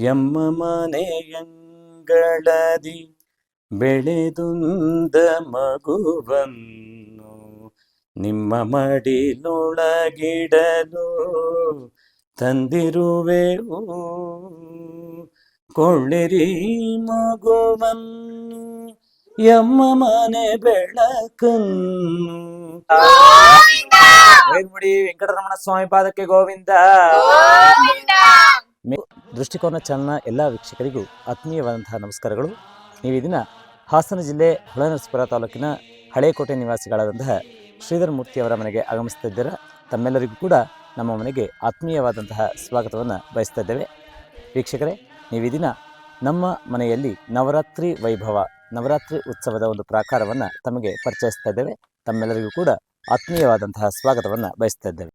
ಎಮ್ಮ ಮನೆಯಂಗಳದಿ ಬೆಳೆದುಂದ ಮಗುವನ್ನು ನಿಮ್ಮ ಮಡಿಲೊಳಗಿಡಲು ತಂದಿರುವೆವು ಕೊಳ್ಳಿರಿ ಮಗುವನ್ನು ಎಮ್ಮ ಮನೆ ಬೆಳಕನ್ನು. ವೆಂಕಟರಮಣ ಸ್ವಾಮಿ ಪಾದಕ್ಕೆ ಗೋವಿಂದ! ದೃಷ್ಟಿಕೋನ ಚಾನಲ್ನ ಎಲ್ಲ ವೀಕ್ಷಕರಿಗೂ ಆತ್ಮೀಯವಾದಂತಹ ನಮಸ್ಕಾರಗಳು. ನೀವು ಇದನ್ನ ದಿನ ಹಾಸನ ಜಿಲ್ಲೆ ಹೊಳೆನರಸೀಪುರ ತಾಲೂಕಿನ ಹಳೇಕೋಟೆ ನಿವಾಸಿಗಳಾದಂತಹ ಶ್ರೀಧರ್ ಮೂರ್ತಿ ಅವರ ಮನೆಗೆ ಆಗಮಿಸ್ತಾ ಇದ್ದೀರಾ? ತಮ್ಮೆಲ್ಲರಿಗೂ ಕೂಡ ನಮ್ಮ ಮನೆಗೆ ಆತ್ಮೀಯವಾದಂತಹ ಸ್ವಾಗತವನ್ನು ಬಯಸ್ತಾ ಇದ್ದೇವೆ. ವೀಕ್ಷಕರೇ ನೀವು ಈ ದಿನ ನಮ್ಮ ಮನೆಯಲ್ಲಿ ನವರಾತ್ರಿ ವೈಭವ, ನವರಾತ್ರಿ ಉತ್ಸವದ ಒಂದು ಪ್ರಾಕಾರವನ್ನು ತಮಗೆ ಪರಿಚಯಿಸ್ತಾ ಇದ್ದೇವೆ. ತಮ್ಮೆಲ್ಲರಿಗೂ ಕೂಡ ಆತ್ಮೀಯವಾದಂತಹ ಸ್ವಾಗತವನ್ನು ಬಯಸ್ತಾ ಇದ್ದೇವೆ.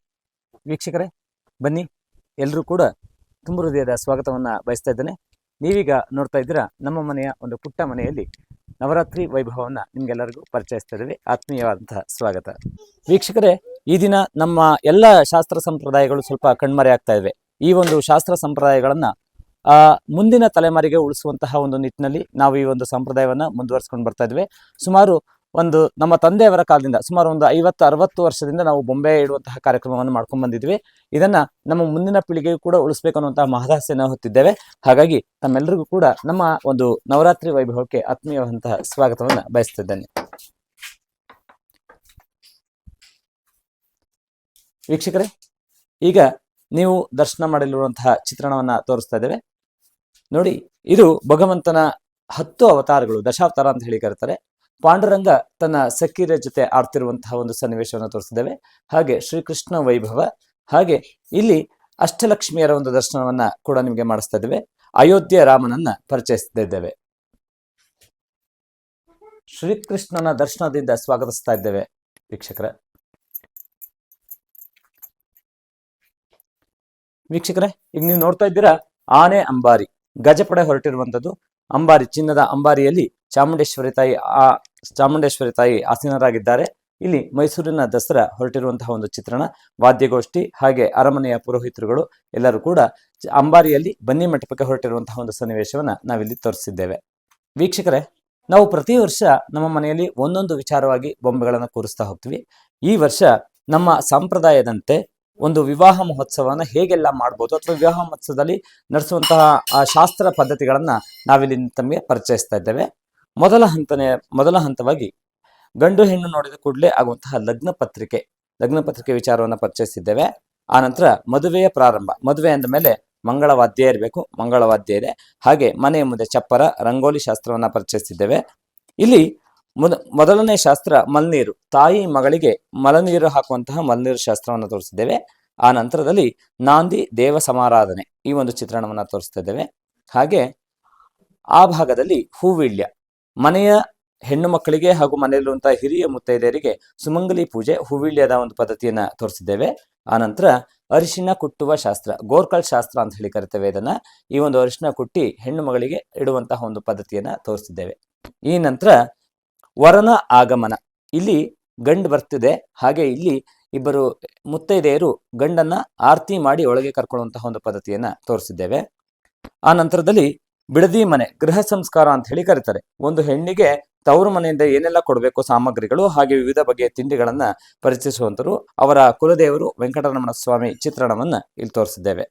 ವೀಕ್ಷಕರೇ, ಬನ್ನಿ. ಎಲ್ಲರೂ ಕೂಡ ತುಂಬ ಹೃದಯದ ಸ್ವಾಗತವನ್ನು ಬಯಸ್ತಾ ಇದ್ದೇನೆ. ನೀವೀಗ ನೋಡ್ತಾ ಇದ್ದೀರಾ ನಮ್ಮ ಮನೆಯ ಒಂದು ಪುಟ್ಟ ಮನೆಯಲ್ಲಿ ನವರಾತ್ರಿ ವೈಭವವನ್ನು ನಿಮಗೆಲ್ಲರಿಗೂ ಪರಿಚಯಿಸ್ತಾ ಇದ್ದೇವೆ. ಆತ್ಮೀಯವಾದಂತಹ ಸ್ವಾಗತ. ವೀಕ್ಷಕರೇ, ಈ ದಿನ ನಮ್ಮ ಎಲ್ಲ ಶಾಸ್ತ್ರ ಸಂಪ್ರದಾಯಗಳು ಸ್ವಲ್ಪ ಕಣ್ಮರೆ ಆಗ್ತಾ ಇವೆ. ಈ ಒಂದು ಶಾಸ್ತ್ರ ಸಂಪ್ರದಾಯಗಳನ್ನು ಮುಂದಿನ ತಲೆಮಾರಿಗೆ ಉಳಿಸುವಂತಹ ಒಂದು ನಿಟ್ಟಿನಲ್ಲಿ ನಾವು ಈ ಒಂದು ಸಂಪ್ರದಾಯವನ್ನು ಮುಂದುವರಿಸ್ಕೊಂಡು ಬರ್ತಾ ಇದ್ವಿ ಸುಮಾರು ಒಂದು ನಮ್ಮ ತಂದೆಯವರ ಕಾಲದಿಂದ ಸುಮಾರು ಒಂದು ಐವತ್ತು, ಅರವತ್ತು ವರ್ಷದಿಂದ ನಾವು ಬೊಂಬೆ ಇಡುವಂತಹ ಕಾರ್ಯಕ್ರಮವನ್ನು ಮಾಡ್ಕೊಂಡು ಬಂದಿದ್ವಿ. ಇದನ್ನ ನಮ್ಮ ಮುಂದಿನ ಪೀಳಿಗೆಗೂ ಕೂಡ ಉಳಿಸ್ಬೇಕು ಅನ್ನುವಂತಹ ಮಹದಾಸೆಯನ್ನು ಹೊತ್ತಿದ್ದೇವೆ. ಹಾಗಾಗಿ ತಮ್ಮೆಲ್ಲರಿಗೂ ಕೂಡ ನಮ್ಮ ಒಂದು ನವರಾತ್ರಿ ವೈಭವಕ್ಕೆ ಆತ್ಮೀಯವಾದಂತಹ ಸ್ವಾಗತವನ್ನು ಬಯಸ್ತಿದ್ದೇನೆ. ವೀಕ್ಷಕರೇ, ಈಗ ನೀವು ದರ್ಶನ ಮಾಡಲಿರುವಂತಹ ಚಿತ್ರಣವನ್ನ ತೋರಿಸ್ತಾ ಇದ್ದೇವೆ. ನೋಡಿ, ಇದು ಭಗವಂತನ ಹತ್ತು ಅವತಾರಗಳು, ದಶಾವತಾರ ಅಂತ ಹೇಳಿ ಕರೀತಾರೆ. ಪಾಂಡುರಂಗ ತನ್ನ ಸಖೀರ ಜೊತೆ ಆಡ್ತಿರುವಂತಹ ಒಂದು ಸನ್ನಿವೇಶವನ್ನು ತೋರಿಸಿದ್ದೇವೆ. ಹಾಗೆ ಶ್ರೀಕೃಷ್ಣ ವೈಭವ, ಹಾಗೆ ಇಲ್ಲಿ ಅಷ್ಟಲಕ್ಷ್ಮಿಯರ ಒಂದು ದರ್ಶನವನ್ನ ಕೂಡ ನಿಮಗೆ ಮಾಡಿಸ್ತಾ ಇದ್ದೇವೆ. ಅಯೋಧ್ಯೆ ರಾಮನನ್ನ ಪರಿಚಯಿಸ್ತಾ ಇದ್ದೇವೆ. ಶ್ರೀಕೃಷ್ಣನ ದರ್ಶನದಿಂದ ಸ್ವಾಗತಿಸ್ತಾ ಇದ್ದೇವೆ ವೀಕ್ಷಕರ. ವೀಕ್ಷಕರೇ, ಈಗ ನೀವು ನೋಡ್ತಾ ಇದ್ದೀರಾ, ಆನೆ ಅಂಬಾರಿ, ಗಜಪಡೆ ಹೊರಟಿರುವಂತದ್ದು ಅಂಬಾರಿ, ಚಿನ್ನದ ಅಂಬಾರಿಯಲ್ಲಿ ಚಾಮುಂಡೇಶ್ವರಿ ತಾಯಿ, ಆ ಚಾಮುಂಡೇಶ್ವರಿ ತಾಯಿ ಆಸೀನರಾಗಿದ್ದಾರೆ. ಇಲ್ಲಿ ಮೈಸೂರಿನ ದಸರಾ ಹೊರಟಿರುವಂತಹ ಒಂದು ಚಿತ್ರಣ, ವಾದ್ಯಗೋಷ್ಠಿ ಹಾಗೆ ಅರಮನೆಯ ಪುರೋಹಿತರುಗಳು ಎಲ್ಲರೂ ಕೂಡ ಅಂಬಾರಿಯಲ್ಲಿ ಬನ್ನಿ ಮಂಟಪಕ್ಕೆ ಹೊರಟಿರುವಂತಹ ಒಂದು ಸನ್ನಿವೇಶವನ್ನು ನಾವಿಲ್ಲಿ ತೋರಿಸಿದ್ದೇವೆ. ವೀಕ್ಷಕರೇ, ನಾವು ಪ್ರತಿ ವರ್ಷ ನಮ್ಮ ಮನೆಯಲ್ಲಿ ಒಂದೊಂದು ವಿಚಾರವಾಗಿ ಬೊಂಬೆಗಳನ್ನು ಕೂರಿಸ್ತಾ ಹೋಗ್ತೀವಿ. ಈ ವರ್ಷ ನಮ್ಮ ಸಂಪ್ರದಾಯದಂತೆ ಒಂದು ವಿವಾಹ ಮಹೋತ್ಸವವನ್ನು ಹೇಗೆಲ್ಲ ಮಾಡ್ಬೋದು ಅಥವಾ ವಿವಾಹ ಮಹೋತ್ಸವದಲ್ಲಿ ನಡೆಸುವಂತಹ ಶಾಸ್ತ್ರ ಪದ್ಧತಿಗಳನ್ನು ನಾವಿಲ್ಲಿ ತಮಗೆ ಪರಿಚಯಿಸ್ತಾ ಇದ್ದೇವೆ. ಮೊದಲ ಹಂತನೇ, ಮೊದಲ ಹಂತವಾಗಿ ಗಂಡು ಹೆಣ್ಣು ನೋಡಿದ ಕೂಡಲೇ ಆಗುವಂತಹ ಲಗ್ನ ಪತ್ರಿಕೆ ಲಗ್ನ ಪತ್ರಿಕೆ ವಿಚಾರವನ್ನು ಪರಿಚಯಿಸಿದ್ದೇವೆ. ಆ ನಂತರ ಮದುವೆಯ ಪ್ರಾರಂಭ, ಮದುವೆ ಅಂದ ಮೇಲೆ ಮಂಗಳವಾದ್ಯ ಇರಬೇಕು, ಮಂಗಳವಾದ್ಯ ಇದೆ. ಹಾಗೆ ಮನೆಯ ಮುಂದೆ ಚಪ್ಪರ, ರಂಗೋಲಿ ಶಾಸ್ತ್ರವನ್ನು ಪರಿಚಯಿಸಿದ್ದೇವೆ. ಇಲ್ಲಿ ಮೊದ, ಮೊದಲನೇ ಶಾಸ್ತ್ರ ಮಲ್ನೀರು, ತಾಯಿ ಮಗಳಿಗೆ ಮಲನೀರು ಹಾಕುವಂತಹ ಮಲ್ನೀರು ಶಾಸ್ತ್ರವನ್ನು ತೋರಿಸಿದ್ದೇವೆ. ಆ ನಂತರದಲ್ಲಿ ನಾಂದಿ ದೇವ ಸಮಾರಾಧನೆ ಈ ಒಂದು ಚಿತ್ರಣವನ್ನು ತೋರಿಸ್ತಿದ್ದೇವೆ ಹಾಗೆ ಆ ಭಾಗದಲ್ಲಿ ಹೂವಿಳ್ಯ ಮನೆಯ ಹೆಣ್ಣು ಮಕ್ಕಳಿಗೆ ಹಾಗೂ ಮನೆಯಲ್ಲಿರುವಂತಹ ಹಿರಿಯ ಮುತ್ತೈದೆಯರಿಗೆ ಸುಮಂಗಲಿ ಪೂಜೆ, ಹೂವಿಳ್ಯದ ಒಂದು ಪದ್ಧತಿಯನ್ನ ತೋರಿಸಿದ್ದೇವೆ. ಆನಂತರ ನಂತರ ಅರಿಶಿನ ಕುಟ್ಟುವ ಶಾಸ್ತ್ರ, ಗೋರ್ಕಲ್ ಶಾಸ್ತ್ರ ಅಂತ ಹೇಳಿ ಕರಿತೇವೆ ಇದನ್ನ. ಈ ಒಂದು ಅರಿಶಿನ ಕುಟ್ಟಿ ಹೆಣ್ಣು ಮಗಳಿಗೆ ಇಡುವಂತಹ ಒಂದು ಪದ್ಧತಿಯನ್ನ ತೋರಿಸಿದ್ದೇವೆ. ಈ ನಂತರ ವರನ ಆಗಮನ. ಇಲ್ಲಿ ಗಂಡು ಬರ್ತಿದೆ. ಹಾಗೆ ಇಲ್ಲಿ ಇಬ್ಬರು ಮುತ್ತೈದೆಯರು ಗಂಡನ್ನ ಆರತಿ ಮಾಡಿ ಒಳಗೆ ಕರ್ಕೊಳ್ಳುವಂತಹ ಒಂದು ಪದ್ಧತಿಯನ್ನ ತೋರಿಸಿದ್ದೇವೆ. ಆ ನಂತರದಲ್ಲಿ ಬಿಡದಿ ಮನೆ, ಗೃಹ ಸಂಸ್ಕಾರ ಅಂತ ಹೇಳಿ ಕರೀತಾರೆ. ಒಂದು ಹೆಣ್ಣಿಗೆ ತವರು ಮನೆಯಿಂದ ಏನೆಲ್ಲ ಕೊಡಬೇಕು, ಸಾಮಗ್ರಿಗಳು ಹಾಗೆ ವಿವಿಧ ಬಗೆಯ ತಿಂಡಿಗಳನ್ನ ಪರಿಚಯಿಸುವಂತರು ಅವರ ಕುಲದೇವರು ವೆಂಕಟರಮಣ ಸ್ವಾಮಿ ಚಿತ್ರಣವನ್ನ ಇಲ್ಲಿ ತೋರಿಸಿದ್ದೇವೆ.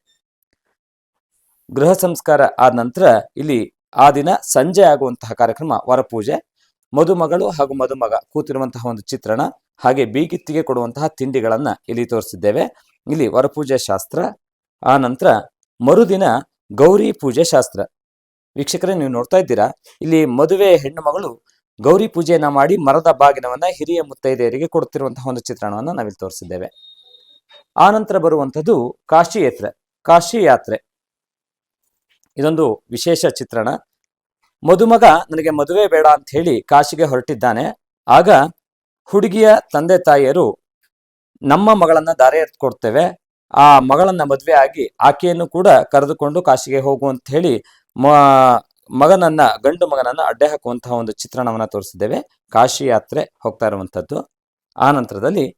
ಗೃಹ ಸಂಸ್ಕಾರ ಆದ ನಂತರ ಇಲ್ಲಿ ಆ ದಿನ ಸಂಜೆ ಆಗುವಂತಹ ಕಾರ್ಯಕ್ರಮ, ವರಪೂಜೆ. ಮದುಮಗಳು ಹಾಗೂ ಮದುಮಗ ಕೂತಿರುವಂತಹ ಒಂದು ಚಿತ್ರಣ, ಹಾಗೆ ಬೀಗಿತ್ತಿಗೆ ಕೊಡುವಂತಹ ತಿಂಡಿಗಳನ್ನ ಇಲ್ಲಿ ತೋರಿಸಿದ್ದೇವೆ. ಇಲ್ಲಿ ವರಪೂಜೆ ಶಾಸ್ತ್ರ. ಆ ನಂತರ ಮರುದಿನ ಗೌರಿ ಪೂಜೆ ಶಾಸ್ತ್ರ. ವೀಕ್ಷಕರೇ, ನೀವು ನೋಡ್ತಾ ಇದ್ದೀರಾ? ಇಲ್ಲಿ ಮದುವೆ ಹೆಣ್ಣು ಮಗಳು ಗೌರಿ ಪೂಜೆಯನ್ನ ಮಾಡಿ ಮರದ ಬಾಗಿನವನ್ನ ಹಿರಿಯ ಮುತ್ತೈದೆಯರಿಗೆ ಕೊಡುತ್ತಿರುವಂತಹ ಒಂದು ಚಿತ್ರಣವನ್ನ ನಾವಿಲ್ಲಿ ತೋರಿಸಿದ್ದೇವೆ. ಆ ನಂತರ ಬರುವಂಥದ್ದು ಕಾಶಿ ಯಾತ್ರೆ ಕಾಶಿ ಯಾತ್ರೆ. ಇದೊಂದು ವಿಶೇಷ ಚಿತ್ರಣ. ಮದುಮಗ ನನಗೆ ಮದುವೆ ಬೇಡ ಅಂತ ಹೇಳಿ ಕಾಶಿಗೆ ಹೊರಟಿದ್ದಾನೆ. ಆಗ ಹುಡುಗಿಯ ತಂದೆ ತಾಯಿಯರು ನಮ್ಮ ಮಗಳನ್ನ ದಾರಿ ಕೊಡ್ತೇವೆ ಆ ಮಗಳನ್ನ ಮದುವೆ ಆಗಿ ಆಕೆಯನ್ನು ಕೂಡ ಕರೆದುಕೊಂಡು ಕಾಶಿಗೆ ಹೋಗು ಅಂತ ಹೇಳಿ ಮಗನನ್ನ, ಗಂಡು ಮಗನನ್ನ ಅಡ್ಡೆ ಹಾಕುವಂತಹ ಒಂದು ಚಿತ್ರಣವನ್ನ ತೋರಿಸಿದ್ದೇವೆ. ಕಾಶಿ ಯಾತ್ರೆ ಹೋಗ್ತಾ ಇರುವಂತದ್ದು ಆ ನಂತರದಲ್ಲಿ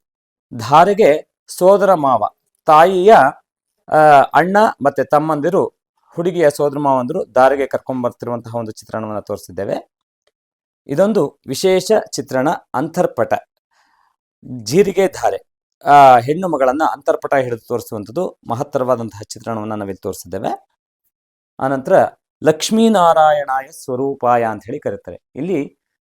ಧಾರೆಗೆ ಸೋದರ ಮಾವ, ತಾಯಿಯ ಅಣ್ಣ ಮತ್ತೆ ತಮ್ಮಂದಿರು ಹುಡುಗಿಯ ಸೋದರ ಮಾವಂದರು ಧಾರೆಗೆ ಕರ್ಕೊಂಡ್ ಬರ್ತಿರುವಂತಹ ಒಂದು ಚಿತ್ರಣವನ್ನು ತೋರಿಸಿದ್ದೇವೆ. ಇದೊಂದು ವಿಶೇಷ ಚಿತ್ರಣ, ಅಂತರ್ಪಟ. ಜೀರಿಗೆ ಧಾರೆ. ಆ, ಹೆಣ್ಣು ಮಗಳನ್ನ ಅಂತರ್ಪಟ ಹಿಡಿದು ತೋರಿಸುವಂಥದ್ದು ಮಹತ್ತರವಾದಂತಹ ಚಿತ್ರಣವನ್ನು ನಾವಿಲ್ಲಿ ತೋರಿಸಿದ್ದೇವೆ. ಆನಂತರ ಲಕ್ಷ್ಮೀನಾರಾಯಣಾಯ ಸ್ವರೂಪಾಯ ಅಂತ ಹೇಳಿ ಕರೀತಾರೆ. ಇಲ್ಲಿ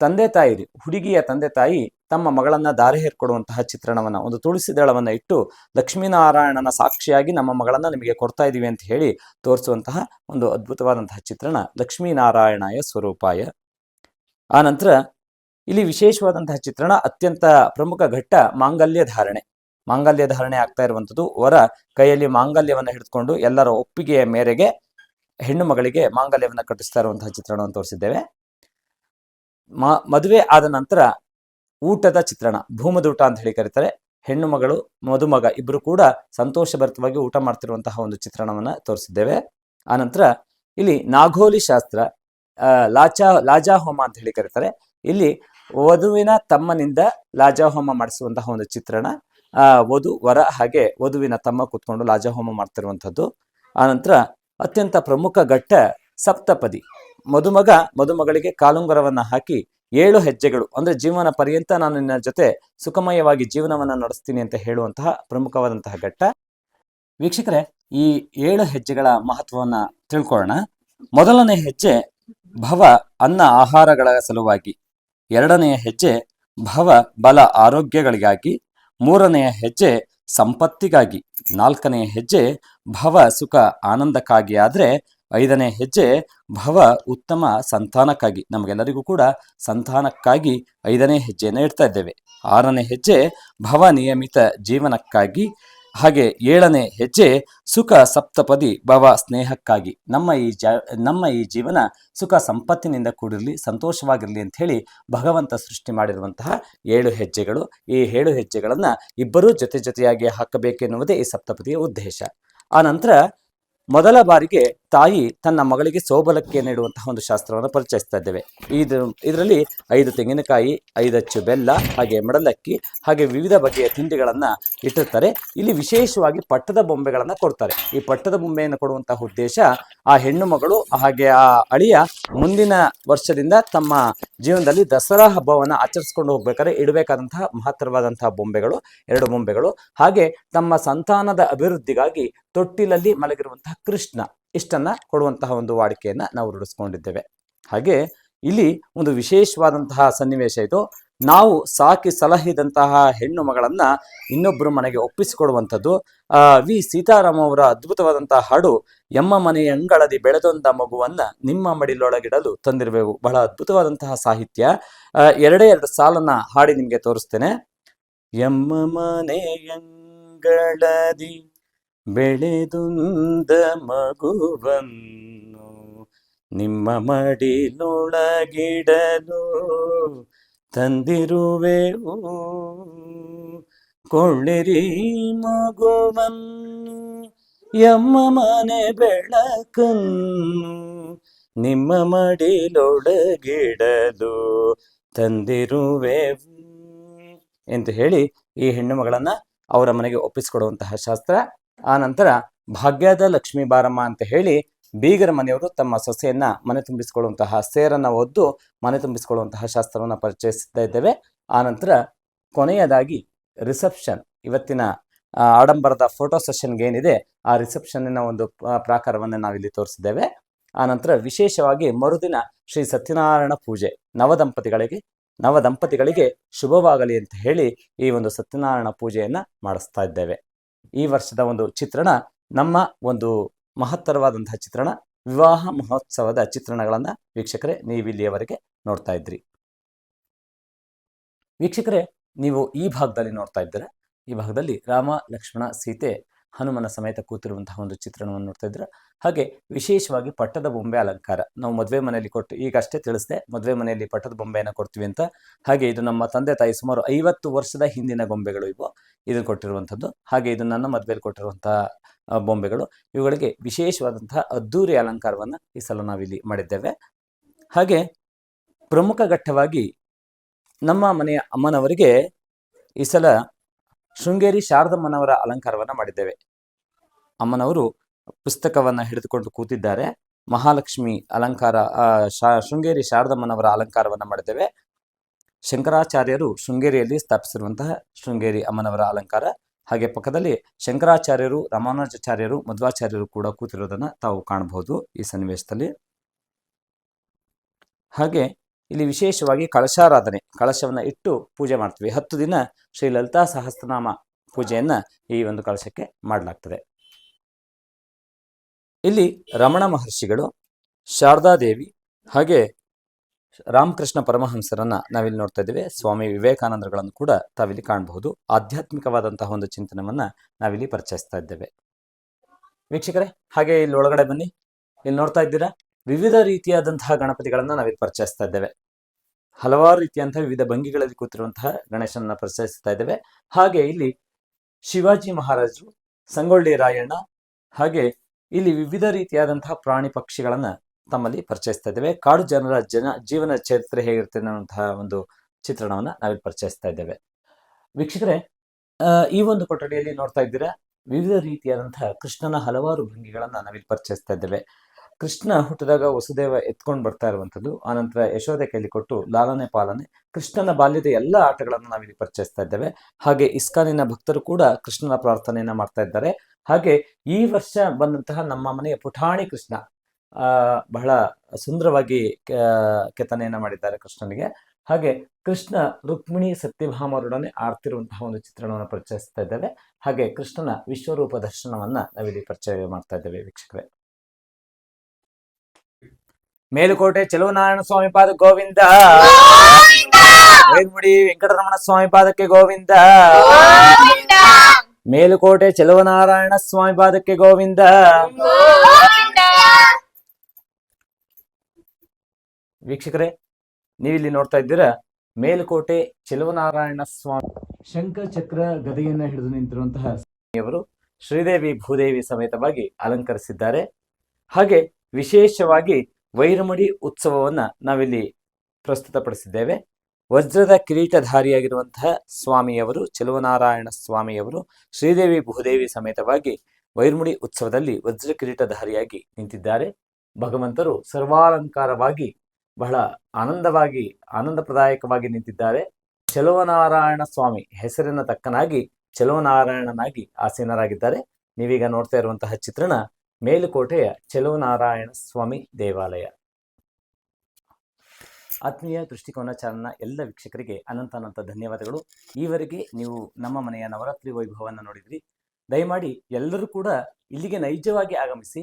ತಂದೆ ತಾಯಿ ಹುಡುಗಿಯ ತಂದೆ ತಾಯಿ ತಮ್ಮ ಮಗಳನ್ನ ದಾರಿ ಹೇರ್ಕೊಡುವಂತಹ ಚಿತ್ರಣವನ್ನ, ಒಂದು ತುಳಸಿ ದಳವನ್ನ ಇಟ್ಟು ಲಕ್ಷ್ಮೀನಾರಾಯಣನ ಸಾಕ್ಷಿಯಾಗಿ ನಮ್ಮ ಮಗಳನ್ನ ನಿಮಗೆ ಕೊಡ್ತಾ ಇದೀವಿ ಅಂತ ಹೇಳಿ ತೋರಿಸುವಂತಹ ಒಂದು ಅದ್ಭುತವಾದಂತಹ ಚಿತ್ರಣ ಲಕ್ಷ್ಮೀನಾರಾಯಣಾಯ ಸ್ವರೂಪಾಯ. ಆನಂತರ ನಂತರ ಇಲ್ಲಿ ವಿಶೇಷವಾದಂತಹ ಚಿತ್ರಣ ಅತ್ಯಂತ ಪ್ರಮುಖ ಘಟ್ಟ ಮಾಂಗಲ್ಯ ಧಾರಣೆ. ಮಾಂಗಲ್ಯ ಧಾರಣೆ ಆಗ್ತಾ ಇರುವಂಥದ್ದು, ವರ ಕೈಯಲ್ಲಿ ಮಾಂಗಲ್ಯವನ್ನು ಹಿಡಿದುಕೊಂಡು ಎಲ್ಲರ ಒಪ್ಪಿಗೆಯ ಮೇರೆಗೆ ಹೆಣ್ಣು ಮಗಳಿಗೆ ಮಾಂಗಲ್ಯವನ್ನು ಕಟ್ಟಿಸ್ತಾ ಇರುವಂತಹ ಚಿತ್ರಣವನ್ನು ತೋರಿಸಿದ್ದೇವೆ. ಮ, ಮದುವೆ ಆದ ನಂತರ ಊಟದ ಚಿತ್ರಣ ಭೂಮದೂಟ ಅಂತ ಹೇಳಿ ಕರೀತಾರೆ. ಹೆಣ್ಣು ಮಗಳು, ಮದುಮಗ ಇಬ್ಬರು ಕೂಡ ಸಂತೋಷಭರಿತವಾಗಿ ಊಟ ಮಾಡ್ತಿರುವಂತಹ ಒಂದು ಚಿತ್ರಣವನ್ನು ತೋರಿಸಿದ್ದೇವೆ. ಆನಂತರ ಇಲ್ಲಿ ನಾಗೋಲಿ ಶಾಸ್ತ್ರ ಲಾಚಾ ಲಾಜಾ ಹೋಮ ಅಂತ ಹೇಳಿ ಕರೀತಾರೆ. ಇಲ್ಲಿ ವಧುವಿನ ತಮ್ಮನಿಂದ ಲಾಜಾ ಹೋಮ ಮಾಡಿಸುವಂತಹ ಒಂದು ಚಿತ್ರಣ ವಧು ವರ ಹಾಗೆ ವಧುವಿನ ತಮ್ಮ ಕೂತ್ಕೊಂಡು ಲಾಜಾ ಹೋಮ ಮಾಡ್ತಿರುವಂಥದ್ದು ಆನಂತರ ಅತ್ಯಂತ ಪ್ರಮುಖ ಘಟ್ಟ ಸಪ್ತಪದಿ. ಮದುಮಗ ಮದುಮಗಳಿಗೆ ಕಾಲುಂಗರವನ್ನ ಹಾಕಿ ಏಳು ಹೆಜ್ಜೆಗಳು, ಅಂದ್ರೆ ಜೀವನ ಪರ್ಯಂತ ನಾನು ನಿನ್ನ ಜೊತೆ ಸುಖಮಯವಾಗಿ ಜೀವನವನ್ನ ನಡೆಸ್ತೀನಿ ಅಂತ ಹೇಳುವಂತಹ ಪ್ರಮುಖವಾದಂತಹ ಘಟ್ಟ. ವೀಕ್ಷಕರೇ, ಈ ಏಳು ಹೆಜ್ಜೆಗಳ ಮಹತ್ವವನ್ನ ತಿಳ್ಕೊಳ್ಳೋಣ. ಮೊದಲನೇ ಹೆಜ್ಜೆ ಭವ, ಅನ್ನ, ಆಹಾರಗಳ ಸಲುವಾಗಿ. ಎರಡನೆಯ ಹೆಜ್ಜೆ ಭವ, ಬಲ, ಆರೋಗ್ಯಗಳಿಗಾಗಿ. ಮೂರನೆಯ ಹೆಜ್ಜೆ ಸಂಪತ್ತಿಗಾಗಿ ನಾಲ್ಕನೆಯ ಹೆಜ್ಜೆ ಭವ ಸುಖ ಆನಂದಕ್ಕಾಗಿ ಆದರೆ ಐದನೇ ಹೆಜ್ಜೆ ಭವ ಉತ್ತಮ ಸಂತಾನಕ್ಕಾಗಿ. ನಮಗೆಲ್ಲರಿಗೂ ಕೂಡ ಸಂತಾನಕ್ಕಾಗಿ ಐದನೇ ಹೆಜ್ಜೆಯನ್ನು ಇಡ್ತಾ ಇದ್ದೇವೆ. ಆರನೇ ಹೆಜ್ಜೆ ಭವ ನಿಯಮಿತ ಜೀವನಕ್ಕಾಗಿ ಹಾಗೆ ಏಳನೇ ಹೆಜ್ಜೆ ಸುಖ ಸಪ್ತಪದಿ ಭವ ಸ್ನೇಹಕ್ಕಾಗಿ. ನಮ್ಮ ಈ ಜ, ನಮ್ಮ ಈ ಜೀವನ ಸುಖ ಸಂಪತ್ತಿನಿಂದ ಕೂಡಿರಲಿ, ಸಂತೋಷವಾಗಿರಲಿ ಅಂತ ಹೇಳಿ ಭಗವಂತ ಸೃಷ್ಟಿ ಮಾಡಿರುವಂತಹ ಏಳು ಹೆಜ್ಜೆಗಳು. ಈ ಏಳು ಹೆಜ್ಜೆಗಳನ್ನು ಇಬ್ಬರೂ ಜೊತೆ ಜೊತೆಯಾಗಿ ಹಾಕಬೇಕೆನ್ನುವುದೇ ಈ ಸಪ್ತಪದಿಯ ಉದ್ದೇಶ. ಆ ನಂತರ ಮೊದಲ ಬಾರಿಗೆ ತಾಯಿ ತನ್ನ ಮಗಳಿಗೆ ಸೋಬಲಕ್ಕೆ ನೀಡುವಂತಹ ಒಂದು ಶಾಸ್ತ್ರವನ್ನು ಪರಿಚಯಿಸ್ತಾ ಇದ್ದೇವೆ. ಇದು, ಇದರಲ್ಲಿ ಐದು ತೆಂಗಿನಕಾಯಿ ಐದಚ್ಚು ಬೆಲ್ಲ, ಹಾಗೆ ಮಡಲಕ್ಕಿ, ಹಾಗೆ ವಿವಿಧ ಬಗೆಯ ತಿಂಡಿಗಳನ್ನು ಇಟ್ಟಿರ್ತಾರೆ. ಇಲ್ಲಿ ವಿಶೇಷವಾಗಿ ಪಟ್ಟದ ಬೊಂಬೆಗಳನ್ನು ಕೊಡ್ತಾರೆ. ಈ ಪಟ್ಟದ ಬೊಂಬೆಯನ್ನು ಕೊಡುವಂತಹ ಉದ್ದೇಶ ಆ ಹೆಣ್ಣು ಮಗಳು, ಹಾಗೆ ಆ ಅಳಿಯ ಮುಂದಿನ ವರ್ಷದಿಂದ ತಮ್ಮ ಜೀವನದಲ್ಲಿ ದಸರಾ ಹಬ್ಬವನ್ನು ಆಚರಿಸ್ಕೊಂಡು ಹೋಗ್ಬೇಕಾದ್ರೆ ಇಡಬೇಕಾದಂತಹ ಮಹತ್ತರವಾದಂತಹ ಬೊಂಬೆಗಳು, ಎರಡು ಬೊಂಬೆಗಳು. ಹಾಗೆ ತಮ್ಮ ಸಂತಾನದ ಅಭಿವೃದ್ಧಿಗಾಗಿ ತೊಟ್ಟಿಲಲ್ಲಿ ಮಲಗಿರುವಂತಹ ಕೃಷ್ಣ. ಇಷ್ಟನ್ನ ಕೊಡುವಂತಹ ಒಂದು ವಾಡಿಕೆಯನ್ನ ನಾವು ರೂಢಿಸ್ಕೊಂಡಿದ್ದೇವೆ. ಹಾಗೆ ಇಲ್ಲಿ ಒಂದು ವಿಶೇಷವಾದಂತಹ ಸನ್ನಿವೇಶ ಇದು. ನಾವು ಸಾಕಿ ಸಲಹಿದಂತಹ ಹೆಣ್ಣು ಮಗಳನ್ನ ಇನ್ನೊಬ್ಬರು ಮನೆಗೆ ಒಪ್ಪಿಸಿಕೊಡುವಂಥದ್ದು. ವಿ. ಸೀತಾರಾಮ ಅವರ ಅದ್ಭುತವಾದಂತಹ ಹಾಡು, ಎಮ್ಮ ಮನೆಯ ಅಂಗಳದಿ ಬೆಳೆದೊಂದ ಮಗುವನ್ನ ನಿಮ್ಮ ಮಡಿಲೊಳಗಿಡಲು ತಂದಿರಬೇಕು ಬಹಳ ಅದ್ಭುತವಾದಂತಹ ಸಾಹಿತ್ಯ. ಎರಡೇ ಎರಡು ಸಾಲನ್ನ ಹಾಡಿ ನಿಮಗೆ ತೋರಿಸ್ತೇನೆ. ಎಮ್ಮ ಮನೆಯಂಗಳದಿ ಬೆಳೆದುಂದ ಮಗುವನ್ನು ನಿಮ್ಮ ಮಡಿಲೊಳಗಿಡಲು ತಂದಿರುವೆವು ಕೊಳ್ಳಿರಿ ಮಗುವನ್ನು, ಎಮ್ಮ ಮನೆ ಬೆಳಕನ್ನು ನಿಮ್ಮ ಮಡಿಲೊಳಗಿಡಲು ತಂದಿರುವೆವು ಎಂದು ಹೇಳಿ ಈ ಹೆಣ್ಣು ಮಗಳನ್ನು ಅವರ ಮನೆಗೆ ಒಪ್ಪಿಸಿಕೊಡುವಂತಹ ಶಾಸ್ತ್ರ ಆ ನಂತರ ಭಾಗ್ಯದ ಲಕ್ಷ್ಮೀ ಬಾರಮ್ಮ ಅಂತ ಹೇಳಿ ಬೀಗರ ಮನೆಯವರು ತಮ್ಮ ಸೊಸೆಯನ್ನ ಮನೆ ತುಂಬಿಸಿಕೊಳ್ಳುವಂತಹ ಸೇರನ್ನ ಒದ್ದು ಮನೆ ತುಂಬಿಸಿಕೊಳ್ಳುವಂತಹ ಶಾಸ್ತ್ರವನ್ನು ಪರಿಚಯಿಸ್ತಾ ಇದ್ದೇವೆ. ಆ ನಂತರ ಕೊನೆಯದಾಗಿ ರಿಸೆಪ್ಷನ್. ಇವತ್ತಿನ ಆಡಂಬರದ ಫೋಟೋ ಸೆಷನ್ಗೆ ಏನಿದೆ, ಆ ರಿಸೆಪ್ಷನ್ನಿನ ಒಂದು ಪ್ರಾಕಾರವನ್ನು ನಾವಿಲ್ಲಿ ತೋರಿಸಿದ್ದೇವೆ. ಆ ನಂತರ ವಿಶೇಷವಾಗಿ ಮರುದಿನ ಶ್ರೀ ಸತ್ಯನಾರಾಯಣ ಪೂಜೆ. ನವದಂಪತಿಗಳಿಗೆ ನವದಂಪತಿಗಳಿಗೆ ಶುಭವಾಗಲಿ ಅಂತ ಹೇಳಿ ಈ ಒಂದು ಸತ್ಯನಾರಾಯಣ ಪೂಜೆಯನ್ನ ಮಾಡಿಸ್ತಾ ಇದ್ದೇವೆ. ಈ ವರ್ಷದ ಒಂದು ಚಿತ್ರಣ, ನಮ್ಮ ಒಂದು ಮಹತ್ತರವಾದಂತಹ ಚಿತ್ರಣ, ವಿವಾಹ ಮಹೋತ್ಸವದ ಚಿತ್ರಣಗಳನ್ನ ವೀಕ್ಷಕರೇ ನೀವು ಇಲ್ಲಿಯವರೆಗೆ ನೋಡ್ತಾ ಇದ್ರಿ. ವೀಕ್ಷಕರೇ, ನೀವು ಈ ಭಾಗದಲ್ಲಿ ನೋಡ್ತಾ ಇದ್ದರೆ, ಈ ಭಾಗದಲ್ಲಿ ರಾಮ ಲಕ್ಷ್ಮಣ ಸೀತೆ ಹನುಮನ ಸಮೇತ ಕೂತಿರುವಂತಹ ಒಂದು ಚಿತ್ರಣವನ್ನು ನೋಡ್ತಾ ಹಾಗೆ ವಿಶೇಷವಾಗಿ ಪಟ್ಟದ ಬೊಂಬೆ ಅಲಂಕಾರ. ನಾವು ಮದುವೆ ಮನೆಯಲ್ಲಿ ಕೊಟ್ಟು ಈಗಷ್ಟೇ ತಿಳಿಸಿದೆ, ಮದುವೆ ಮನೆಯಲ್ಲಿ ಪಟ್ಟದ ಬೊಂಬೆಯನ್ನು ಕೊಡ್ತೀವಿ ಅಂತ. ಹಾಗೆ ಇದು ನಮ್ಮ ತಂದೆ ತಾಯಿ ಸುಮಾರು ಐವತ್ತು ವರ್ಷದ ಹಿಂದಿನ ಗೊಂಬೆಗಳು ಇವು, ಇದನ್ನು ಕೊಟ್ಟಿರುವಂಥದ್ದು. ಹಾಗೆ ಇದು ನನ್ನ ಮದುವೆಯಲ್ಲಿ ಕೊಟ್ಟಿರುವಂತಹ ಬೊಂಬೆಗಳು. ಇವುಗಳಿಗೆ ವಿಶೇಷವಾದಂತಹ ಅದ್ದೂರಿ ಅಲಂಕಾರವನ್ನು ಈ ಸಲ ನಾವಿಲ್ಲಿ ಮಾಡಿದ್ದೇವೆ. ಹಾಗೆ ಪ್ರಮುಖ ಘಟ್ಟವಾಗಿ ನಮ್ಮ ಮನೆಯ ಅಮ್ಮನವರಿಗೆ ಈ ಸಲ ಶೃಂಗೇರಿ ಶಾರದಮ್ಮನವರ ಅಲಂಕಾರವನ್ನು ಮಾಡಿದ್ದೇವೆ. ಅಮ್ಮನವರು ಪುಸ್ತಕವನ್ನ ಹಿಡಿದುಕೊಂಡು ಕೂತಿದ್ದಾರೆ. ಮಹಾಲಕ್ಷ್ಮಿ ಅಲಂಕಾರ ಶೃಂಗೇರಿ ಶಾರದಮ್ಮನವರ ಅಲಂಕಾರವನ್ನ ಮಾಡಿದ್ದೇವೆ. ಶಂಕರಾಚಾರ್ಯರು ಶೃಂಗೇರಿಯಲ್ಲಿ ಸ್ಥಾಪಿಸಿರುವಂತಹ ಶೃಂಗೇರಿ ಅಮ್ಮನವರ ಅಲಂಕಾರ. ಹಾಗೆ ಪಕ್ಕದಲ್ಲಿ ಶಂಕರಾಚಾರ್ಯರು, ರಾಮಾನುಜಾಚಾರ್ಯರು, ಮಧ್ವಾಚಾರ್ಯರು ಕೂಡ ಕೂತಿರೋದನ್ನ ತಾವು ಕಾಣಬಹುದು ಈ ಸನ್ನಿವೇಶದಲ್ಲಿ. ಹಾಗೆ ಇಲ್ಲಿ ವಿಶೇಷವಾಗಿ ಕಳಶಾರಾಧನೆ, ಕಳಶವನ್ನು ಇಟ್ಟು ಪೂಜೆ ಮಾಡ್ತೀವಿ. ಹತ್ತು ದಿನ ಶ್ರೀ ಲಲಿತಾ ಸಹಸ್ರನಾಮ ಪೂಜೆಯನ್ನು ಈ ಒಂದು ಕಳಶಕ್ಕೆ ಮಾಡಲಾಗ್ತದೆ. ಇಲ್ಲಿ ರಮಣ ಮಹರ್ಷಿಗಳು ಶಾರದಾದೇವಿ ಹಾಗೆ ರಾಮಕೃಷ್ಣ ಪರಮಹಂಸರನ್ನ ನಾವಿಲ್ಲಿ ನೋಡ್ತಾ ಇದ್ದೇವೆ. ಸ್ವಾಮಿ ವಿವೇಕಾನಂದರುಗಳನ್ನು ಕೂಡ ತಾವಿಲ್ಲಿ ಕಾಣಬಹುದು. ಆಧ್ಯಾತ್ಮಿಕವಾದಂತಹ ಒಂದು ಚಿಂತನವನ್ನ ನಾವಿಲ್ಲಿ ಪರಿಚಯಿಸ್ತಾ ಇದ್ದೇವೆ. ವೀಕ್ಷಕರೇ, ಹಾಗೆ ಇಲ್ಲಿ ಒಳಗಡೆ ಬನ್ನಿ. ಇಲ್ಲಿ ನೋಡ್ತಾ ಇದ್ದೀರಾ? ವಿವಿಧ ರೀತಿಯಾದಂತಹ ಗಣಪತಿಗಳನ್ನ ನಾವಿಲ್ಲಿ ಪರಿಚಯಿಸ್ತಾ ಇದ್ದೇವೆ. ಹಲವಾರು ರೀತಿಯಂತಹ ವಿವಿಧ ಭಂಗಿಗಳಲ್ಲಿ ಕೂತಿರುವಂತಹ ಗಣೇಶನನ್ನ ಪರಿಚಯಿಸ್ತಾ ಇದ್ದೇವೆ. ಹಾಗೆ ಇಲ್ಲಿ ಶಿವಾಜಿ ಮಹಾರಾಜರು, ಸಂಗೊಳ್ಳಿ ರಾಯಣ್ಣ, ಹಾಗೆ ಇಲ್ಲಿ ವಿವಿಧ ರೀತಿಯಾದಂತಹ ಪ್ರಾಣಿ ಪಕ್ಷಿಗಳನ್ನ ತಮ್ಮಲ್ಲಿ ಪರಿಚಯಿಸ್ತಾ ಇದ್ದೇವೆ. ಕಾಡು ಜನರ ಜನ ಜೀವನ ಚರಿತ್ರೆ ಹೇಗಿರುತ್ತೆ ಅನ್ನುವಂತಹ ಒಂದು ಚಿತ್ರಣವನ್ನ ನಾವಿಲ್ಲಿ ಪರಿಚಯಿಸ್ತಾ ಇದ್ದೇವೆ. ವೀಕ್ಷಕರೆ ಈ ಒಂದು ಕೊಠಡಿಯಲ್ಲಿ ನೋಡ್ತಾ ಇದ್ದೀರಾ, ವಿವಿಧ ರೀತಿಯಾದಂತಹ ಕೃಷ್ಣನ ಹಲವಾರು ಭಂಗಿಗಳನ್ನ ನಾವಿಲ್ಲಿ ಪರಿಚಯಿಸ್ತಾ ಇದ್ದೇವೆ. ಕೃಷ್ಣ ಹುಟ್ಟಿದಾಗ ವಸುದೇವ ಎತ್ಕೊಂಡು ಬರ್ತಾ ಇರುವಂಥದ್ದು. ಆನಂತರ ಯಶೋದೆ ಕೈಲಿ ಕೊಟ್ಟು ಲಾಲನೆ ಪಾಲನೆ, ಕೃಷ್ಣನ ಬಾಲ್ಯದ ಎಲ್ಲ ಆಟಗಳನ್ನು ನಾವಿಲ್ಲಿ ಪರಿಚಯಿಸ್ತಾ ಇದ್ದೇವೆ. ಹಾಗೆ ಇಸ್ಕಾನಿನ ಭಕ್ತರು ಕೂಡ ಕೃಷ್ಣನ ಪ್ರಾರ್ಥನೆಯನ್ನ ಮಾಡ್ತಾ ಇದ್ದಾರೆ. ಹಾಗೆ ಈ ವರ್ಷ ಬಂದಂತಹ ನಮ್ಮ ಮನೆಯ ಪುಟಾಣಿ ಕೃಷ್ಣ ಬಹಳ ಸುಂದರವಾಗಿ ಕೆತ್ತನೆಯನ್ನ ಮಾಡಿದ್ದಾರೆ ಕೃಷ್ಣನಿಗೆ. ಹಾಗೆ ಕೃಷ್ಣ ರುಕ್ಮಿಣಿ ಸತ್ಯಭಾಮರೊಡನೆ ಆರ್ತಿರುವಂತಹ ಒಂದು ಚಿತ್ರಣವನ್ನು ಪರಿಚಯಿಸ್ತಾ ಇದ್ದೇವೆ. ಹಾಗೆ ಕೃಷ್ಣನ ವಿಶ್ವರೂಪ ದರ್ಶನವನ್ನ ನಾವಿಲ್ಲಿ ಪರಿಚಯ ಮಾಡ್ತಾ ಇದ್ದೇವೆ ವೀಕ್ಷಕರೇ. ಮೇಲುಕೋಟೆ ಚೆಲುವನಾರಾಯಣ ಸ್ವಾಮಿ ಪಾದ ಗೋವಿಂದ. ವೈರ್ಮುಡಿ ವೆಂಕಟರಮಣ ಸ್ವಾಮಿ ಪಾದಕ್ಕೆ ಗೋವಿಂದ. ಮೇಲುಕೋಟೆ ಚೆಲುವನಾರಾಯಣ ಸ್ವಾಮಿ ಪಾದಕ್ಕೆ ಗೋವಿಂದ. ವೀಕ್ಷಕರೇ ನೀವಿಲ್ಲಿ ನೋಡ್ತಾ ಇದ್ದೀರಾ ಮೇಲುಕೋಟೆ ಚೆಲುವನಾರಾಯಣ ಸ್ವಾಮಿ. ಶಂಖ ಚಕ್ರ ಗದೆಯನ್ನ ಹಿಡಿದು ನಿಂತಿರುವಂತಹ ಸ್ವಾಮಿಯವರು ಶ್ರೀದೇವಿ ಭೂದೇವಿ ಸಮೇತವಾಗಿ ಅಲಂಕರಿಸಿದ್ದಾರೆ. ಹಾಗೆ ವಿಶೇಷವಾಗಿ ವೈರಮಡಿ ಉತ್ಸವವನ್ನ ನಾವಿಲ್ಲಿ ಪ್ರಸ್ತುತಪಡಿಸಿದ್ದೇವೆ. ವಜ್ರದ ಕಿರೀಟಧಾರಿಯಾಗಿರುವಂತಹ ಸ್ವಾಮಿಯವರು, ಚೆಲುವನಾರಾಯಣ ಸ್ವಾಮಿಯವರು, ಶ್ರೀದೇವಿ ಭೂದೇವಿ ಸಮೇತವಾಗಿ ವೈರ್ಮುಡಿ ಉತ್ಸವದಲ್ಲಿ ವಜ್ರ ಕಿರೀಟಧಾರಿಯಾಗಿ ನಿಂತಿದ್ದಾರೆ. ಭಗವಂತರು ಸರ್ವಾಲಂಕಾರವಾಗಿ ಬಹಳ ಆನಂದವಾಗಿ, ಆನಂದಪ್ರದಾಯಕವಾಗಿ ನಿಂತಿದ್ದಾರೆ. ಚೆಲುವನಾರಾಯಣ ಸ್ವಾಮಿ ಹೆಸರಿನ ತಕ್ಕನಾಗಿ ಚೆಲುವನಾರಾಯಣನಾಗಿ ಆಸೀನರಾಗಿದ್ದಾರೆ. ನೀವೀಗ ನೋಡ್ತಾ ಇರುವಂತಹ ಚಿತ್ರಣ ಮೇಲುಕೋಟೆಯ ಚೆಲುವನಾರಾಯಣ ಸ್ವಾಮಿ ದೇವಾಲಯ. ಆತ್ಮೀಯ ದೃಷ್ಟಿಕೋನ ಚಾನಲ್ನ ಎಲ್ಲ ವೀಕ್ಷಕರಿಗೆ ಅನಂತ ಅನಂತ ಧನ್ಯವಾದಗಳು. ಈವರೆಗೆ ನೀವು ನಮ್ಮ ಮನೆಯ ನವರಾತ್ರಿ ವೈಭವವನ್ನು ನೋಡಿದ್ರಿ. ದಯಮಾಡಿ ಎಲ್ಲರೂ ಕೂಡ ಇಲ್ಲಿಗೆ ನೈಜವಾಗಿ ಆಗಮಿಸಿ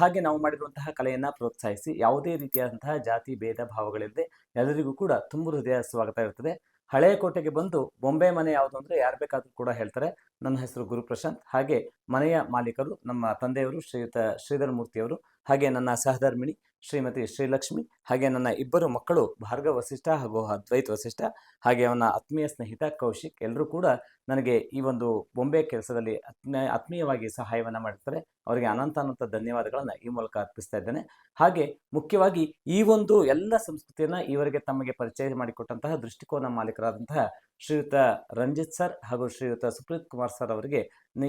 ಹಾಗೆ ನಾವು ಮಾಡಿರುವಂತಹ ಕಲೆಯನ್ನ ಪ್ರೋತ್ಸಾಹಿಸಿ. ಯಾವುದೇ ರೀತಿಯಾದಂತಹ ಜಾತಿ, ಭೇದ, ಭಾವಗಳಿಲ್ಲದೆ ಎಲ್ಲರಿಗೂ ಕೂಡ ತುಂಬ ಹೃದಯ ಸ್ವಾಗತ ಇರ್ತದೆ ಹಳೆಯ ಕೋಟೆಗೆ ಬಂದು ಬೊಂಬೆ ಮನೆ ಯಾವುದು ಅಂದರೆ ಯಾರು ಬೇಕಾದರೂ ಕೂಡ ಹೇಳ್ತಾರೆ. ನನ್ನ ಹೆಸರು ಗುರುಪ್ರಶಾಂತ್. ಹಾಗೆ ಮನೆಯ ಮಾಲೀಕರು ನಮ್ಮ ತಂದೆಯವರು ಶ್ರೀಯುತ ಶ್ರೀಧರ್ ಮೂರ್ತಿಯವರು. ಹಾಗೆ ನನ್ನ ಸಹಧರ್ಮಿಣಿ ಶ್ರೀಮತಿ ಶ್ರೀಲಕ್ಷ್ಮಿ ಹಾಗೆ ನನ್ನ ಇಬ್ಬರು ಮಕ್ಕಳು ಭಾರ್ಗವ ವಸಿಷ್ಠ ಹಾಗೂ ಅದ್ವೈತ್ ವಸಿಷ್ಠ ಹಾಗೆ ಅವನ ಆತ್ಮೀಯ ಸ್ನೇಹಿತ ಕೌಶಿಕ್ ಎಲ್ಲರೂ ಕೂಡ ನನಗೆ ಈ ಒಂದು ಬೊಂಬೆ ಕೆಲಸದಲ್ಲಿ ಆತ್ಮೀಯ, ಆತ್ಮೀಯವಾಗಿ ಸಹಾಯವನ್ನು ಮಾಡ್ತಾರೆ. ಅವರಿಗೆ ಅನಂತ ಅನಂತ ಧನ್ಯವಾದಗಳನ್ನು ಈ ಮೂಲಕ ಅರ್ಪಿಸ್ತಾ ಇದ್ದೇನೆ. ಹಾಗೆ ಮುಖ್ಯವಾಗಿ ಈ ಒಂದು ಎಲ್ಲ ಸಂಸ್ಕೃತಿಯನ್ನು ಇವರಿಗೆ ತಮಗೆ ಪರಿಚಯ ಮಾಡಿಕೊಟ್ಟಂತಹ ದೃಷ್ಟಿಕೋನ ಮಾಲೀಕರಾದಂತಹ ಶ್ರೀಯುತ ರಂಜಿತ್ ಸರ್ ಹಾಗೂ ಶ್ರೀಯುತ ಸುಪ್ರೀತ್ ಕುಮಾರ್ ಸರ್ ಅವರಿಗೆ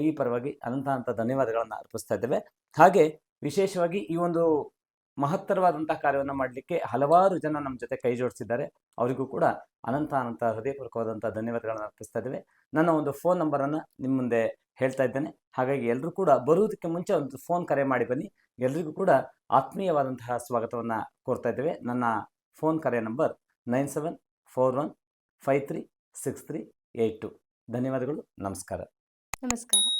ಈ ಪರವಾಗಿ ಅನಂತ ಅನಂತ ಧನ್ಯವಾದಗಳನ್ನು ಅರ್ಪಿಸ್ತಾ ಇದ್ದೇವೆ. ಹಾಗೆ ವಿಶೇಷವಾಗಿ ಈ ಒಂದು ಮಹತ್ತರವಾದಂತಹ ಕಾರ್ಯವನ್ನು ಮಾಡಲಿಕ್ಕೆ ಹಲವಾರು ಜನ ನಮ್ಮ ಜೊತೆ ಕೈ ಜೋಡಿಸಿದ್ದಾರೆ. ಅವರಿಗೂ ಕೂಡ ಅನಂತ ಅನಂತ ಹೃದಯಪೂರ್ವಕವಾದಂತಹ ಧನ್ಯವಾದಗಳನ್ನು ಅರ್ಪಿಸ್ತಾ ಇದ್ದೇವೆ ನನ್ನ ಒಂದು ಫೋನ್ ನಂಬರನ್ನು ನಿಮ್ಮ ಮುಂದೆ ಹೇಳ್ತಾ ಇದ್ದೇನೆ. ಹಾಗಾಗಿ ಎಲ್ಲರೂ ಕೂಡ ಬರುವುದಕ್ಕೆ ಮುಂಚೆ ಒಂದು ಫೋನ್ ಕರೆ ಮಾಡಿ ಬನ್ನಿ. ಎಲ್ರಿಗೂ ಕೂಡ ಆತ್ಮೀಯವಾದಂತಹ ಸ್ವಾಗತವನ್ನು ಕೋರ್ತಾ ಇದ್ದೇವೆ. ನನ್ನ ಫೋನ್ ಕರೆ number nine seven four one five three six three eight two ಧನ್ಯವಾದಗಳು. ನಮಸ್ಕಾರ. ನಮಸ್ಕಾರ.